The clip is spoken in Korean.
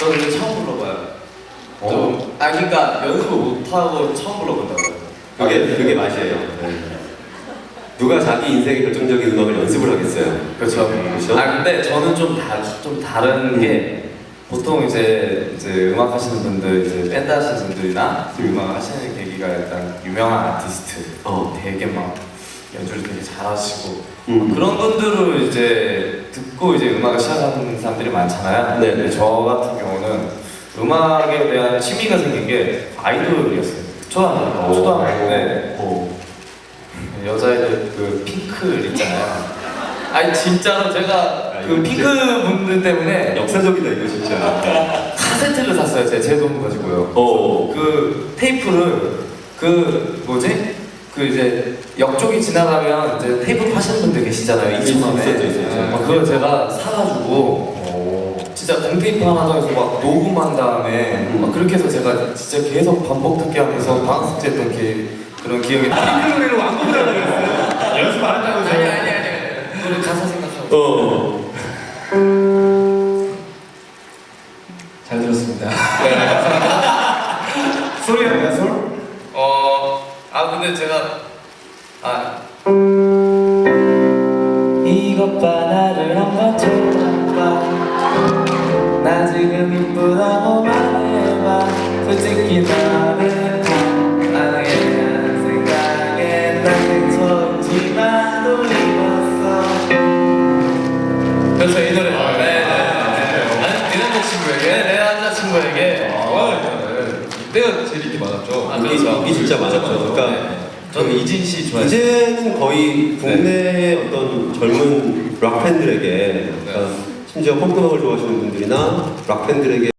저는 처음 불러봐요. 좀, 아 그러니까 연습을 못하고 처음 불러본다고요. 그게 그게 맛이에요. 네. 누가 자기 인생의 결정적인 음악을 연습을 하겠어요. 그렇죠. 그렇죠? 아 근데 저는 좀, 다, 좀 다른 게 보통 이제 이제 음악 하시는 분들 이제 밴드 하시는 분들이나 음 악 하시는 계기가 일단 유명한 아티스트 어. 되게 막 연주를 되게 잘하시고 음. 그런 분들을 이제 듣고 이제 음악을 시작하는 사람들이 많잖아요. 네. 근데 저 같은 경우는 음악에 대한 취미가 생긴 게 아이돌이었어요. 초등학교 초등학교 때 어. 여자애들 그 핑클 있잖아요. 아니 진짜로 제가 아, 그 이거 핑크 분들 때문에 역사적이다 이거 진짜. 카세트를 샀어요. 제 제 돈 가지고요. 어. 그 테이프를 그 뭐지? 그 이제 옆쪽이 지나가면 이제 테이프 파시는 분들 계시잖아요. 있어, 2천 원에. 있었죠, 있었죠. 어, 그걸 제가 사가지고 진짜 공테이프 하나 더해서 막 녹음한 다음에 음. 막 그렇게 해서 제가 진짜 계속 반복 듣기 하면서 방학숙제 했던 기, 그런 기억이 나. 핑크 노래를 완곡을 하려고 했어요. 연습 안 했다고 아니 아니 아니. 노래 가사 생각하고. 어. 잘 들었습니다. 네, 감사합니다. 소리야, 솔? 어, 아 근데 제가 아 이것 봐 나 이쁘다고 말해봐 솔직히 나는 나에 대한 생각에 난 처음지마도 입었어 그래서 이 노래 아, 네, 네, 아, 네. 아니, 내 남자친구에게 네, 내 남자친구에게 아, 내가 제일 인기 많았죠. 아, 인기, 그렇죠. 인기 진짜 많았죠. 그러니까 네. 저는 이진 씨 좋아해요. 이제는 거의 국내 어떤 젊은 락 팬들에게, 그러니까 심지어 음악을 좋아하시는 분들이나 락 팬들에게